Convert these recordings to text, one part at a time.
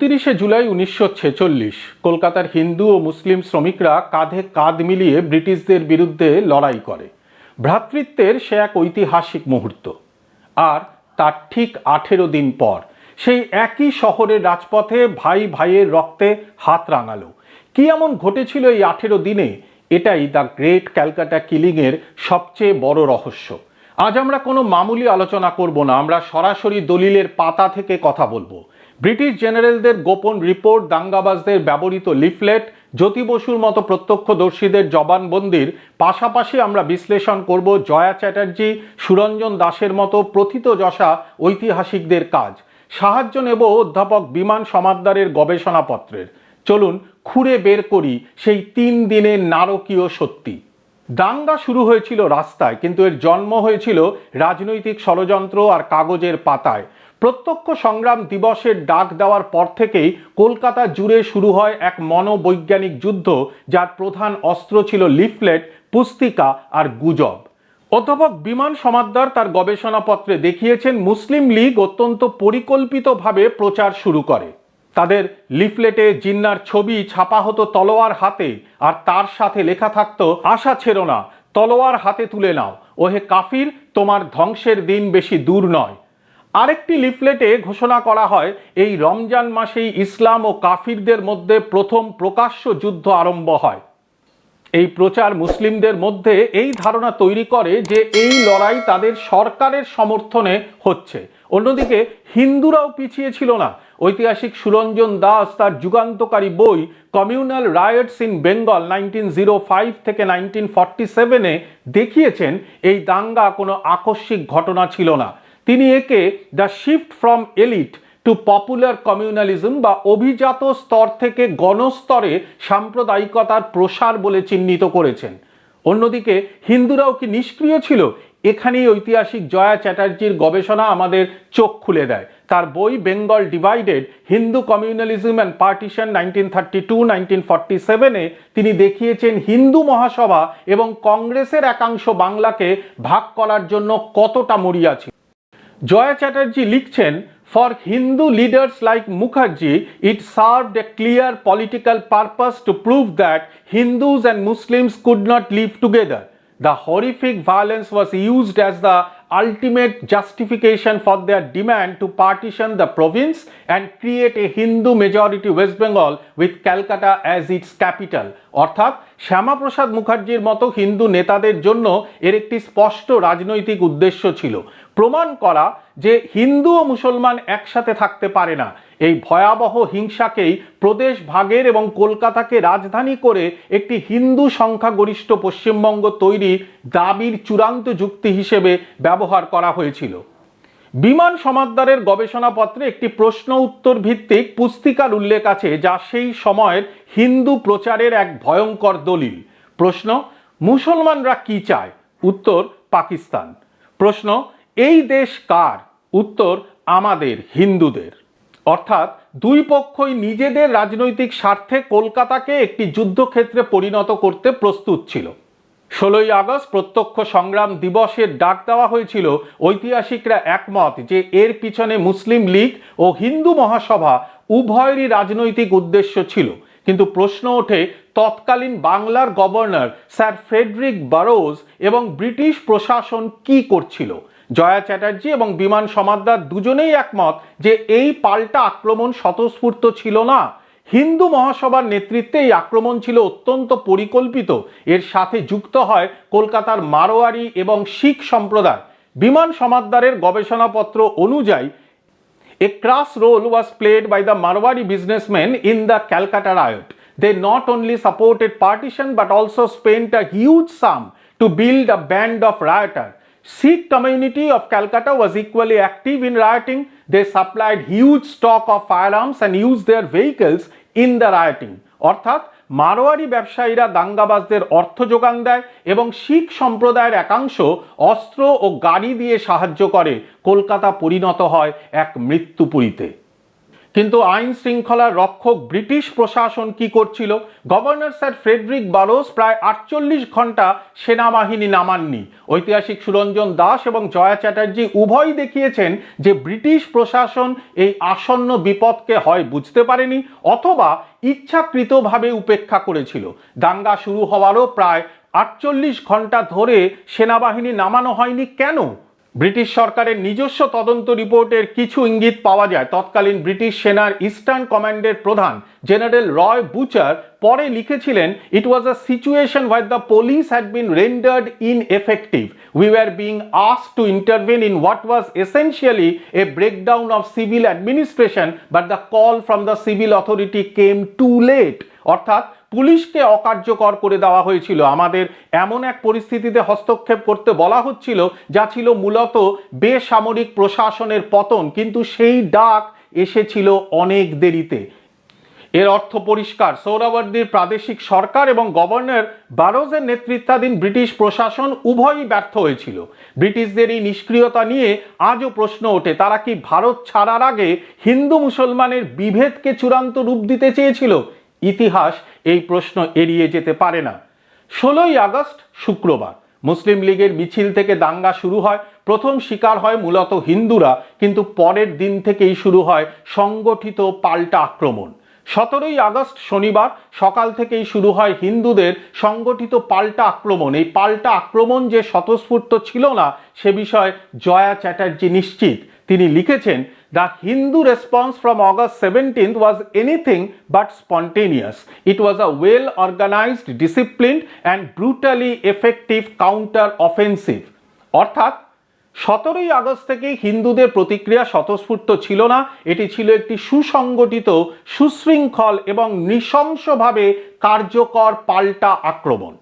উনতিরিশে জুলাই উনিশশো ছেচল্লিশ, কলকাতার হিন্দু ও মুসলিম শ্রমিকরা কাঁধে কাঁধ মিলিয়ে ব্রিটিশদের বিরুদ্ধে লড়াই করে। ভ্রাতৃত্বের সে এক ঐতিহাসিক মুহূর্ত। আর তার ঠিক আঠেরো দিন পর সেই একই শহরের রাজপথে ভাই ভাইয়ের রক্তে হাত রাঙালো। কি এমন ঘটেছিল এই আঠেরো দিনে? এটাই দ্য গ্রেট ক্যালকাটা কিলিংয়ের সবচেয়ে বড় রহস্য। আজ আমরা কোনো মামুলি আলোচনা করব না, আমরা সরাসরি দলিলের পাতা থেকে কথা বলব। ব্রিটিশ জেনারেলদের গোপন রিপোর্ট, দাঙ্গাবাজদের ব্যবহৃত লিফলেট, জ্যোতি বসুর মতো প্রত্যক্ষদর্শীদের জবানবন্দির। পাশাপাশি আমরা বিশ্লেষণ করব জয়া চ্যাটার্জি, সুরঞ্জন দাসের মতো প্রথিতযশা ঐতিহাসিকদের কাজ। সাহায্য নেব অধ্যাপক বিমান সমাদ্দারের গবেষণাপত্রের। চলুন খুঁড়ে বের করি সেই তিন দিনের নারকীয় সত্যি। দাঙ্গা শুরু হয়েছিল রাস্তায়, কিন্তু এর জন্ম হয়েছিল রাজনৈতিক ষড়যন্ত্র আর কাগজের পাতায়। প্রত্যক্ষ সংগ্রাম দিবসের ডাক দেওয়ার পর থেকেই কলকাতা জুড়ে শুরু হয় এক মনোবৈজ্ঞানিক যুদ্ধ, যার প্রধান অস্ত্র ছিল লিফলেট, পুস্তিকা আর গুজব। অধ্যাপক বিমান সমাদ্দার তার গবেষণাপত্রে দেখিয়েছেন, মুসলিম লীগ অত্যন্ত পরিকল্পিতভাবে প্রচার শুরু করে। তাদের লিফলেটে জিন্নার ছবি ছাপা হতো তলোয়ার হাতে, আর তার সাথে লেখা থাকতো, আশা ছেড়ো না, তলোয়ার হাতে তুলে নাও। ওহে কাফির, তোমার ধ্বংসের দিন বেশি দূর নয়। আরেকটি লিফলেটে ঘোষণা করা হয়, এই রমজান মাসেই ইসলাম ও কাফিরদের মধ্যে প্রথম প্রকাশ্য যুদ্ধ আরম্ভ হয়। এই প্রচার মুসলিমদের মধ্যে এই ধারণা তৈরি করে যে এই লড়াই তাদের সরকারের সমর্থনে হচ্ছে। অন্যদিকে হিন্দুরাও পিছিয়ে ছিল না। ঐতিহাসিক সুরঞ্জন দাস তার যুগান্তকারী বই communal riots in Bengal nineteen zero five থেকে নাইনটিন ফর্টি সেভেনে দেখিয়েছেন, এই দাঙ্গা কোনো আকস্মিক ঘটনা ছিল না। তিনি একে the shift from elite to popular communalism বা অভিজাত স্তর থেকে গণস্তরে সাম্প্রদায়িকতার প্রসার বলে চিহ্নিত করেছেন। অন্যদিকে হিন্দুরাও কি নিষ্ক্রিয় ছিল? এখানেই ঐতিহাসিক জয়া চ্যাটার্জির গবেষণা আমাদের চোখ খুলে দেয়। তার বই Bengal divided, Hindu communalism and partition nineteen thirty two, nineteen forty সেভেনে তিনি দেখিয়েছেন হিন্দু মহাসভা এবং কংগ্রেসের একাংশ বাংলাকে ভাগ করার জন্য কতটা মরিয়া ছিল। জয়া চ্যাটার্জি লিখছেন for Hindu leaders like Mukherjee it served a clear political purpose to prove that Hindus and Muslims could not live together The horrific violence was used as the ultimate justification for their demand to partition the province and create a Hindu majority West Bengal with Calcutta as its capital. অর্থাৎ শ্যামাপ্রসাদ মুখার্জির মতো হিন্দু নেতাদের জন্য এর একটি স্পষ্ট রাজনৈতিক উদ্দেশ্য ছিল। প্রমাণ করা যে হিন্দু ও মুসলমান একসাথে থাকতে পারে না। এই ভয়াবহ হিংসাকেই প্রদেশ ভাগের এবং কলকাতাকে রাজধানী করে একটি হিন্দু সংখ্যাগরিষ্ঠ পশ্চিমবঙ্গ তৈরি দাবির চূড়ান্ত যুক্তি হিসেবে ব্যবহার করা হয়েছিল। বিমান সমাদ্দারের গবেষণাপত্রে একটি প্রশ্ন উত্তর ভিত্তিক পুস্তিকার উল্লেখ আছে, যা সেই সময়ের হিন্দু প্রচারের এক ভয়ঙ্কর দলিল। প্রশ্ন, মুসলমানরা কি চায়? উত্তর, পাকিস্তান। প্রশ্ন, এই দেশ কার? উত্তর, আমাদের হিন্দুদের। অর্থাৎ, দুই পক্ষই নিজেদের রাজনৈতিক স্বার্থে কলকাতাকে একটি যুদ্ধক্ষেত্রে পরিণত করতে প্রস্তুত ছিল। ষোলোই আগস্ট প্রত্যক্ষ সংগ্রাম দিবসের ডাক দেওয়া হয়েছিল ঐতিহাসিকরা একমত যে এর পিছনে মুসলিম লীগ ও হিন্দু মহাসভা উভয়েরই রাজনৈতিক উদ্দেশ্য ছিল। কিন্তু প্রশ্ন ওঠে, তৎকালীন বাংলার গভর্নর স্যার ফ্রেডরিক বারোজ এবং ব্রিটিশ প্রশাসন কি করছিল? জয়া চ্যাটার্জি এবং বিমান সমাদ্দার দুজনেই একমত যে এই পাল্টা আক্রমণ স্বতঃস্ফূর্ত ছিল না। হিন্দু মহাসভার নেতৃত্বে এই আক্রমণ ছিল অত্যন্ত পরিকল্পিত। এর সাথে যুক্ত হয় কলকাতার মারোয়ারি এবং শিখ সম্প্রদায়। বিমান সমাদদারের গবেষণাপত্র অনুযায়ী a crucial role was played by the Marwari businessman in the Calcutta riot they not only supported partition but also spent a huge sum to build a band of rioter Sikh community of Calcutta was equally active in rioting they supplied huge stock of firearms and use their vehicles in the rioting অর্থাৎ মারোয়ারি ব্যবসায়ীরা দাঙ্গাবাজদের অর্থ যোগান দেয় এবং শিখ সম্প্রদায়ের একাংশ অস্ত্র ও গাড়ি দিয়ে সাহায্য করে। কলকাতা পরিণত হয় এক মৃত্যুপুরীতে। কিন্তু আইন শৃঙ্খলার রক্ষক ব্রিটিশ প্রশাসন কি করছিল? গভর্নর স্যার ফ্রেডরিক বারোস প্রায় আটচল্লিশ ঘণ্টা সেনাবাহিনী নামাননি। ঐতিহাসিক সুরঞ্জন দাস এবং জয়া চ্যাটার্জি উভয়ই দেখিয়েছেন যে ব্রিটিশ প্রশাসন এই আসন্ন বিপদকে হয় বুঝতে পারেনি অথবা ইচ্ছাকৃতভাবে উপেক্ষা করেছিল। দাঙ্গা শুরু হওয়ারও প্রায় আটচল্লিশ ঘণ্টা ধরে সেনাবাহিনী নামানো হয়নি কেন? ব্রিটিশ সরকারের নিজস্ব তদন্ত রিপোর্টের কিছু ইঙ্গিত পাওয়া যায়। তৎকালীন ব্রিটিশ সেনার ইস্টার্ন কমান্ডের প্রধান জেনারেল রয় বুচার পরে লিখেছিলেন it was a situation where the police had been rendered ineffective we were being us to intervene in what was essentially a breakdown of civil administration but the call from the civil authority came too late অর্থাৎ পুলিশকে অকার্যকর করে দেওয়া হয়েছিল। আমাদের এমন এক পরিস্থিতিতে হস্তক্ষেপ করতে বলা হচ্ছিল, যা ছিল মূলত বেসামরিক প্রশাসনের পতন, কিন্তু সেই ডাক এসেছিল অনেক দেরিতে। এর অর্থ পরিষ্কার, সৌরাবর্দীর প্রাদেশিক সরকার এবং গভর্নর বারোজের নেতৃত্বাধীন ব্রিটিশ প্রশাসন উভয়ই ব্যর্থ হয়েছিল। ব্রিটিশদের এই নিষ্ক্রিয়তা নিয়ে আজও প্রশ্ন ওঠে, তারা কি ভারত ছাড়ার আগে হিন্দু মুসলমানের বিভেদকে চূড়ান্ত রূপ দিতে চেয়েছিল? ইতিহাস এই প্রশ্ন এড়িয়ে যেতে পারে না। ষোলোই আগস্ট, শুক্রবার। মুসলিম লীগের মিছিল থেকে দাঙ্গা শুরু হয়। প্রথম শিকার হয় মূলত হিন্দুরা, কিন্তু পরের দিন থেকেই শুরু হয় সংগঠিত পাল্টা আক্রমণ। সতেরোই আগস্ট, শনিবার, সকাল থেকেই শুরু হয় হিন্দুদের সংগঠিত পাল্টা আক্রমণ। এই পাল্টা আক্রমণ যে স্বতঃস্ফূর্ত ছিল না, সে বিষয়ে জয়া চ্যাটার্জি নিশ্চিত। তিনি লিখেছেন the Hindu response from August seventeenth was anything but spontaneous it was a well organised disciplined and brutally effective counter offensive অর্থাৎ, সতেরোই আগস্ট থেকেই হিন্দুদের প্রতিক্রিয়া স্বতঃস্ফূর্ত ছিল না। এটি ছিল একটি সুসংগঠিত, সুশৃঙ্খল এবং নৃশংসভাবে কার্যকর পাল্টা আক্রমণ।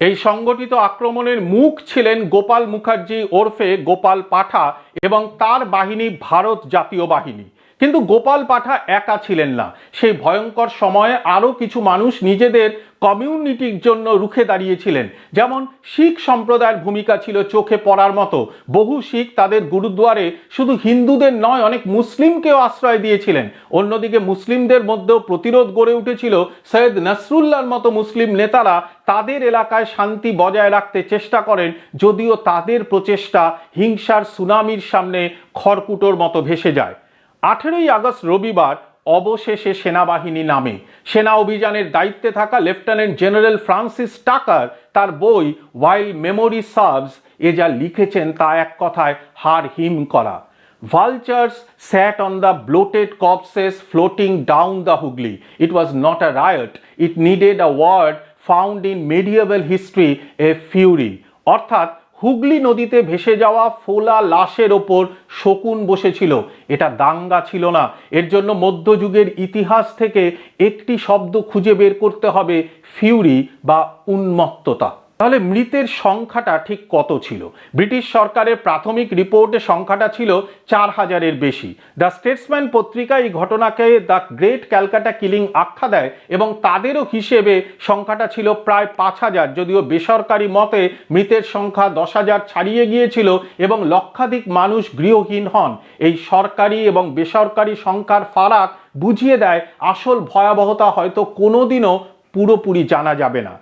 এই সংগঠিত আক্রমণের মুখ ছিলেন গোপাল মুখার্জি ওরফে গোপাল পাঠা এবং তার বাহিনী ভারত জাতীয় বাহিনী। কিন্তু গোপাল পাঠা একা ছিলেন না। সেই ভয়ঙ্কর সময়ে আরও কিছু মানুষ নিজেদের কমিউনিটির জন্য রুখে দাঁড়িয়েছিলেন। যেমন শিখ সম্প্রদায়ের ভূমিকা ছিল চোখে পড়ার মতো। বহু শিখ তাদের গুরুদ্বারে শুধু হিন্দুদের নয়, অনেক মুসলিমকেও আশ্রয় দিয়েছিলেন। অন্যদিকে মুসলিমদের মধ্যেও প্রতিরোধ গড়ে উঠেছিল সৈয়দ নসরুল্লাহর মতো মুসলিম নেতারা। তাদের এলাকায় শান্তি বজায় রাখতে চেষ্টা করেন, যদিও তাদের প্রচেষ্টা হিংসার সুনামির সামনে খড়কুটোর মতো ভেসে যায়। আঠেরোই আগস্ট রবিবার অবশেষে সেনাবাহিনী নামে। সেনা অভিযানের দায়িত্বে থাকা লেফটেন্যান্ট জেনারেল ফ্রান্সিস টাকার তার বই ওয়াইল্ড মেমোরি সার্ভস, এ যা লিখেছেন তা এক কথায় হার হিম করা। Vultures sat on the bloated corpses floating down the Hooghly. It was not a riot. It needed a word found in medieval history a fury. অর্থাৎ হুগলি নদীতে ভেসে যাওয়া ফোলা লাশের ওপর শকুন বসেছিল। এটা দাঙ্গা ছিল না। এর জন্য মধ্যযুগের ইতিহাস থেকে একটি শব্দ খুঁজে বের করতে হবে ফিউরি বা উন্মত্ততা। তাহলে মৃতের সংখ্যাটা ঠিক কত ছিল? ব্রিটিশ সরকারের প্রাথমিক রিপোর্টে সংখ্যাটা ছিল চার হাজারের বেশি। দ্য স্টেটসম্যান পত্রিকা এই ঘটনাকে দ্য গ্রেট ক্যালকাটা কিলিং আখ্যা দেয় এবং তাদেরও হিসেবে সংখ্যাটা ছিল প্রায় পাঁচ হাজার, যদিও বেসরকারি মতে মৃতের সংখ্যা দশ হাজার ছাড়িয়ে গিয়েছিল এবং লক্ষাধিক মানুষ গৃহহীন হন। এই সরকারি এবং বেসরকারি সংখ্যার ফারাক বুঝিয়ে দেয়, আসল ভয়াবহতা হয়তো কোনোদিনও পুরোপুরি জানা যাবে না।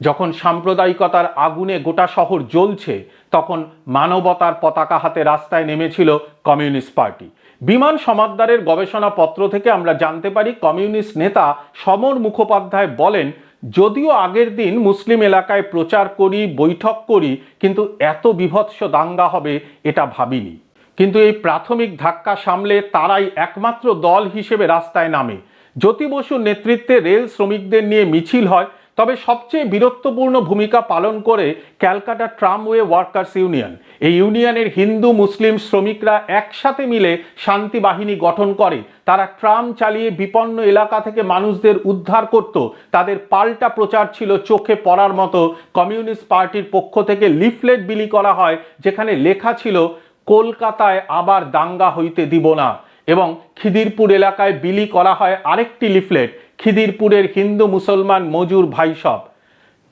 যখন সাম্প্রদায়িকতার আগুনে গোটা শহর জ্বলছে, তখন মানবতার পতাকা হাতে রাস্তায় নেমেছিল কমিউনিস্ট পার্টি। বিমান সমাদ্দারের গবেষণাপত্র থেকে আমরা জানতে পারি কমিউনিস্ট নেতা সমর মুখোপাধ্যায় বলেন, যদিও আগের দিন মুসলিম এলাকায় প্রচার করি, বৈঠক করি, কিন্তু এত বিভৎস দাঙ্গা হবে এটা ভাবিনি। কিন্তু এই প্রাথমিক ধাক্কা সামলে তারাই একমাত্র দল হিসেবে রাস্তায় নামে। জ্যোতি বসুর নেতৃত্বে রেল শ্রমিকদের নিয়ে মিছিল হয় তবে সবচেয়ে বীরত্বপূর্ণ ভূমিকা পালন করে ক্যালকাটা ট্রামওয়ে ওয়ার্কার্স ইউনিয়ন। এই ইউনিয়নের হিন্দু, মুসলিম শ্রমিকরা একসাথে মিলে শান্তি বাহিনী গঠন করে। তারা ট্রাম চালিয়ে বিপন্ন এলাকা থেকে মানুষদের উদ্ধার করত। তাদের পাল্টা প্রচার ছিল চোখে পড়ার মতো। কমিউনিস্ট পার্টির পক্ষ থেকে লিফলেট বিলি করা হয়, যেখানে লেখা ছিল, কলকাতায় আবার দাঙ্গা হইতে দিব না। এবং খিদিরপুর এলাকায় বিলি করা হয় আরেকটি লিফলেট, খিদিরপুরের হিন্দু মুসলমান মজুর ভাই সব।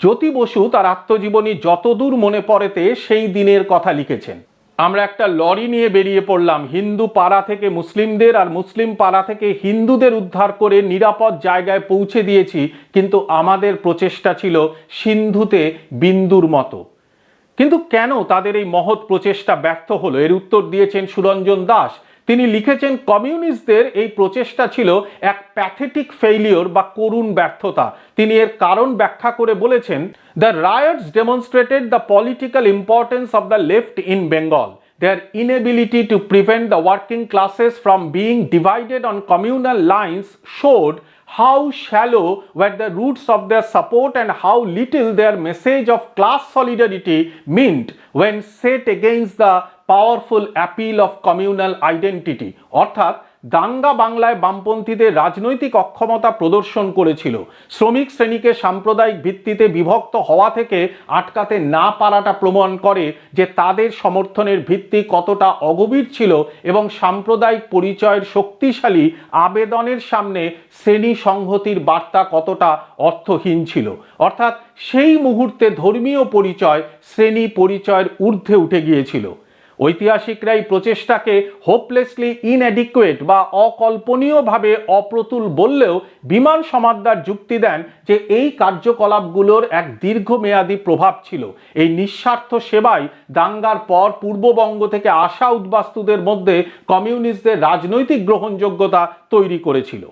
জ্যোতি বসু তার আত্মজীবনী যতদূর মনে পড়েতে সেই দিনের কথা লিখেছেন। আমরা একটা লরি নিয়ে বেরিয়ে পড়লাম, হিন্দু পাড়া থেকে মুসলিমদের আর মুসলিম পাড়া থেকে হিন্দুদের উদ্ধার করে নিরাপদ জায়গায় পৌঁছে দিয়েছি, কিন্তু আমাদের প্রচেষ্টা ছিল সিন্ধুতে বিন্দুর মতো। কিন্তু কেন তাদের এই মহৎ প্রচেষ্টা ব্যর্থ হলো? এর উত্তর দিয়েছেন সুরঞ্জন দাস। তিনি লিখেছেন, কমিউনিস্টদের এই প্রচেষ্টা ছিল এক প্যাথেটিক ফেইলিওর বা করুণ ব্যর্থতা। তিনি এর কারণ ব্যাখ্যা করে বলেছেন, the rioters demonstrated the political importance of the left in Bengal. Their inability to prevent the working classes from being divided on communal lines showed how shallow were the roots of their support and how little their message of class solidarity meant. When set against the powerful appeal of communal identity, অর্থাৎ দাঙ্গা বাংলায় বামপন্থীদের রাজনৈতিক অক্ষমতা প্রদর্শন করেছিল। শ্রমিক শ্রেণীকে সাম্প্রদায়িক ভিত্তিতে বিভক্ত হওয়া থেকে আটকাতে না পারাটা প্রমাণ করে যে তাদের সমর্থনের ভিত্তি কতটা অগভীর ছিল এবং সাম্প্রদায়িক পরিচয়ের শক্তিশালী আবেদনের সামনে শ্রেণি সংহতির বার্তা কতটা অর্থহীন ছিল। অর্থাৎ সেই মুহূর্তে ধর্মীয় পরিচয় শ্রেণি পরিচয়ের ঊর্ধ্বে উঠে গিয়েছিল। ঐতিহাসিকরা এই প্রচেষ্টাকে হোপলেসলি ইনঅ্যাডিকুয়েট বা অকল্পনীয়ভাবে অপ্রতুল বললেও বিমান সমাদ্দার যুক্তি দেন যে এই কার্যকলাপগুলোর এক দীর্ঘমেয়াদী প্রভাব ছিল। এই নিঃস্বার্থ সেবায় দাঙ্গার পর পূর্ববঙ্গ থেকে আসা উদ্বাস্তুদের মধ্যে কমিউনিস্টদের রাজনৈতিক গ্রহণযোগ্যতা তৈরি করেছিল।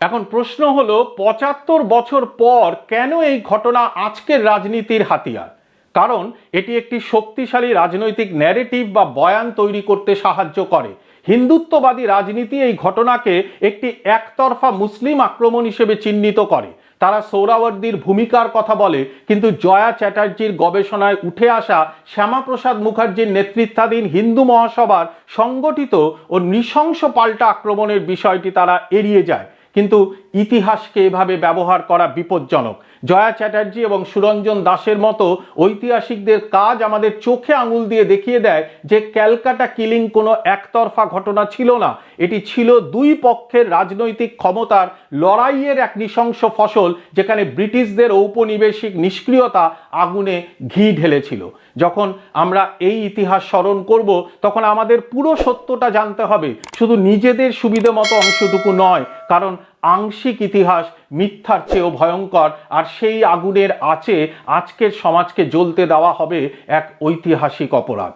এখন প্রশ্ন হলো, পঁচাত্তর বছর পর কেন এই ঘটনা আজকের রাজনীতির হাতিয়ার? কারণ এটি একটি শক্তিশালী রাজনৈতিক ন্যারেটিভ বা বয়ান তৈরি করতে সাহায্য করে। হিন্দুত্ববাদী রাজনীতি এই ঘটনাকে একটি একতরফা মুসলিম আক্রমণ হিসেবে চিহ্নিত করে। তারা সৌরাবর্দীর ভূমিকার কথা বলে, কিন্তু জয়া চ্যাটার্জির গবেষণায় উঠে আসা শ্যামাপ্রসাদ মুখার্জির নেতৃত্বাধীন হিন্দু মহাসভার সংগঠিত ও নৃশংস পাল্টা আক্রমণের বিষয়টি তারা এড়িয়ে যায়। কিন্তু ইতিহাসকে এভাবে ব্যবহার করা বিপজ্জনক। জয়া চ্যাটার্জি এবং সুরঞ্জন দাসের মতো ঐতিহাসিকদের কাজ আমাদের চোখে আঙুল দিয়ে দেখিয়ে দেয় যে ক্যালকাটা কিলিং কোনো একতরফা ঘটনা ছিল না। এটি ছিল দুই পক্ষের রাজনৈতিক ক্ষমতার লড়াইয়ের এক নৃশংস ফসল যেখানে ব্রিটিশদের ঔপনিবেশিক নিষ্ক্রিয়তা আগুনে ঘি ঢেলেছিল। যখন আমরা এই ইতিহাস স্মরণ করব, তখন আমাদের পুরো সত্যটা জানতে হবে। শুধু নিজেদের সুবিধে মতো অংশটুকু নয়, কারণ আংশিক ইতিহাস মিথ্যার চেয়েও ভয়ঙ্কর, আর সেই আগুনের আঁচে আজকের সমাজকে জ্বলতে দেওয়া হবে এক ঐতিহাসিক অপরাধ।